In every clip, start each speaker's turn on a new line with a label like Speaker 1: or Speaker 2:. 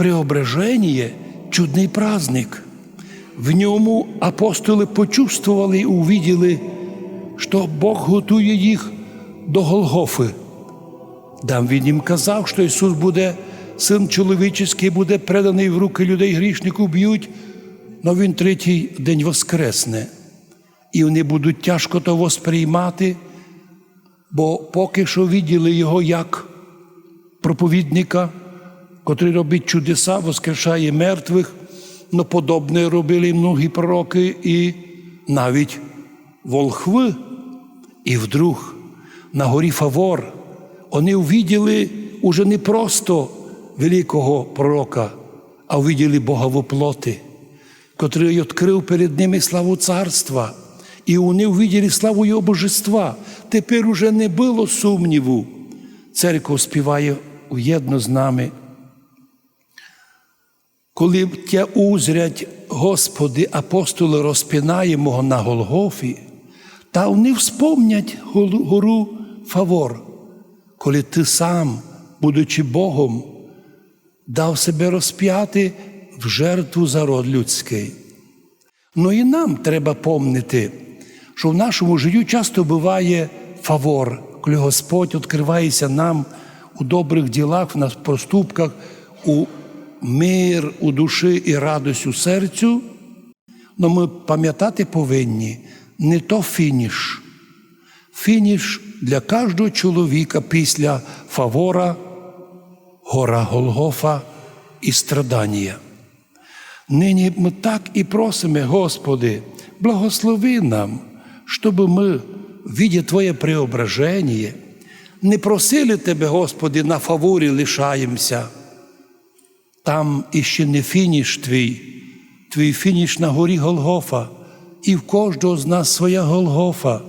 Speaker 1: преображення чудний праздник. В ньому апостоли почувствували і увиділи, що Бог готує їх до Голгофи. Там він їм казав, що Ісус буде, син чоловічий, буде преданий в руки людей грішників б'ють, але Він третій день воскресне. І вони будуть тяжко того сприймати, бо поки що виділи його як проповідника, котрий робить чудеса, воскрешає мертвих, но подобне робили многі пророки і навіть волхви. І вдруг на горі Фавор вони увиділи уже не просто великого пророка, а увиділи Бога в плоти, котрий відкрив перед ними славу царства. І вони увиділи славу Його божества. Тепер уже не було сумніву. Церква співає уєдно з нами. Коли тя узрять, Господи, апостоли розпинаємого на Голгофі, та вони вспомнять гору Фавор, коли ти сам, будучи Богом, дав себе розп'яти в жертву за род людський. Ну і нам треба помнити, що в нашому житті часто буває фавор, коли Господь відкривається нам у добрих ділах, в поступках, у мир у душі і радость у серцю. Но ми пам'ятати повинні не то фініш. Фініш для кожного чоловіка після фавора, гора Голгофа і страдання. Нині ми так і просимо, Господи, благослови нам, щоб ми, видя Твоє преображення, не просили Тебе, Господи, на фаворі лишаємося. Там іще не фініш Твій, Твій фініш на горі Голгофа, і в кожного з нас своя Голгофа.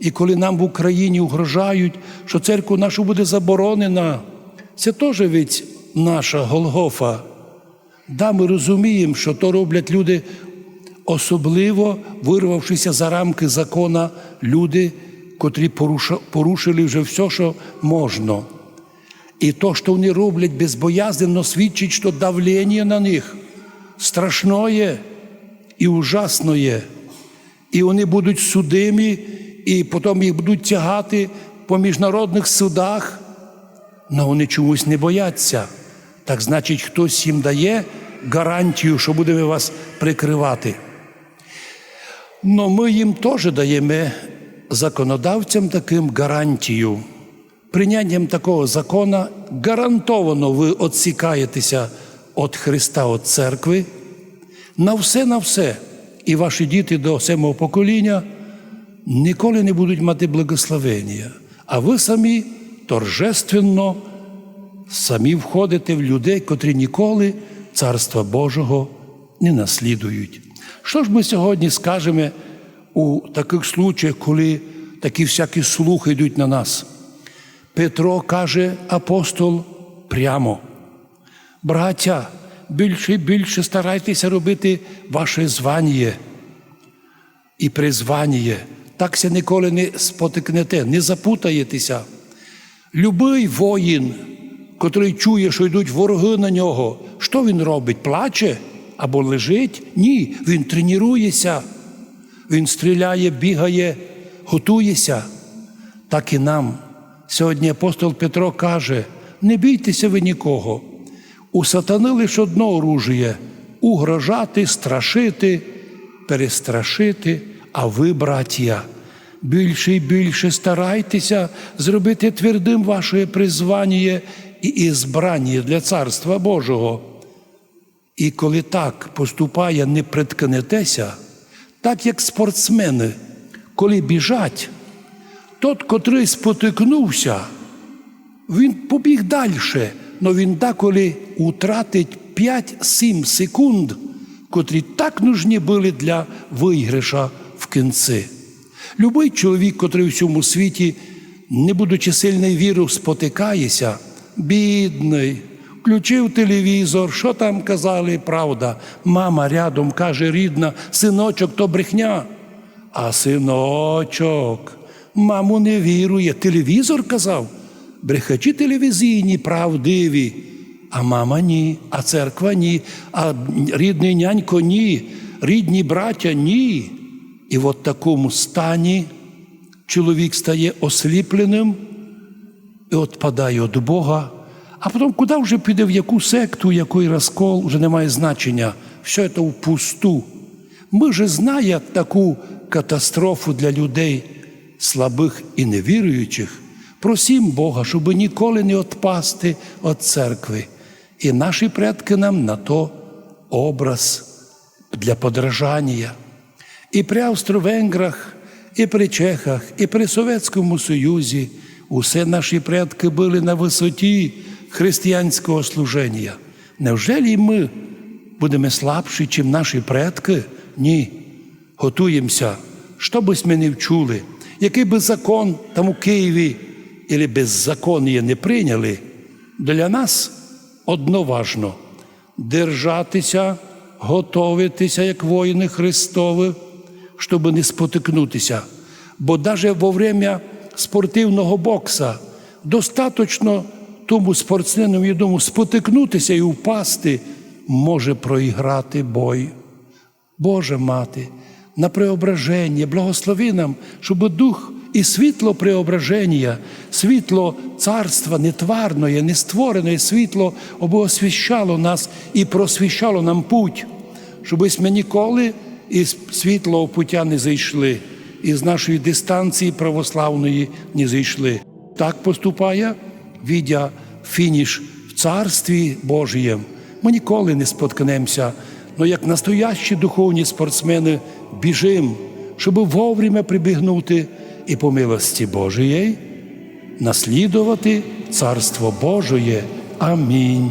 Speaker 1: І коли нам в Україні угрожають, що церкву нашу буде заборонена, це теж від наша Голгофа. Да, ми розуміємо, що то роблять люди, особливо вирвавшися за рамки закона, люди, котрі порушили вже все, що можна. І то, що вони роблять безбоязненно, свідчить, що давлення на них страшное і ужасное. І вони будуть судимі, і потім їх будуть тягати по міжнародних судах, але вони чомусь не бояться. Так значить, хтось їм дає гарантію, що буде вас прикривати. Но ми їм теж даємо законодавцям таким гарантію. Прийняттям такого закона гарантовано ви відсікаєтеся від Христа, від церкви, на все, на все. І ваші діти до семого покоління ніколи не будуть мати благословення, а ви самі торжественно самі входите в людей, котрі ніколи Царства Божого не наслідують. Що ж ми сьогодні скажемо у таких случаях, коли такі всякі слухи йдуть на нас? Петро каже апостол прямо. Браття, більше і більше старайтеся робити ваше звання і призвання. Так ся ніколи не спотикнете, не запутаєтеся. Любий воїн, котрий чує, що йдуть вороги на нього, що він робить? Плаче або лежить? Ні, він тренується, він стріляє, бігає, готується. Так і нам. Сьогодні апостол Петро каже: не бійтеся ви нікого. У сатани лише одно оружіє угрожати, страшити, перестрашити, а ви, браття, більше і більше старайтеся зробити твердим ваше призвання і ізбрання для Царства Божого. І коли так поступає, не приткнетеся, так як спортсмени, коли біжать, тот, котрий спотикнувся, він побіг далі, але він деколи утратить 5-7 секунд, котрі так нужні були для виграша в кінці. Любий чоловік, котрий в цьому світі, не будучи сильною вірою, спотикається, бідний, включив телевізор, що там казали, правда. Мама рядом каже, рідна, синочок, то брехня. А синочок, маму не вірує. Телевізор казав, брехачі телевізійні, правдиві. а мама ні, а церква ні, а рідний нянько ні, рідні браття ні. І в такому стані чоловік стає осліпленим і відпадає від Бога. А потім куди вже піде, в яку секту, який розкол, вже немає значення. Все це впусту. Ми же знаємо таку катастрофу для людей слабих і невіруючих. Просім Бога, щоб ніколи не відпасти від церкви. І наші предки нам на то образ для подражання. І при Австро-Венграх, і при Чехах, і при Совєтському Союзі усе наші предки були на висоті християнського служення. Невже ми будемо слабші, ніж наші предки? Ні. Готуємося, що би ми не вчули, який би закон там у Києві або беззаконня не прийняли, для нас одно важно держатися, готовитися, як воїни Христові, щоб не спотикнутися. Бо навіть во время спортивного бокса достатньо тому спортсмену, думаю, спотикнутися і впасти, може проіграти бой. Боже мати, на преображення, благослови нам, щоб дух і світло преображення, світло царства нетварної, нествореної, світло оби освіщало нас і просвіщало нам путь, щоб ми ніколи із світлого пуття не зайшли, із нашої дистанції православної не зайшли. Так поступає, відя фініш в Царстві Божієм. Ми ніколи не споткнемося, але як настоящі духовні спортсмени біжим, щоб вовремя прибігнути і по милості Божої наслідувати Царство Божоє. Амінь.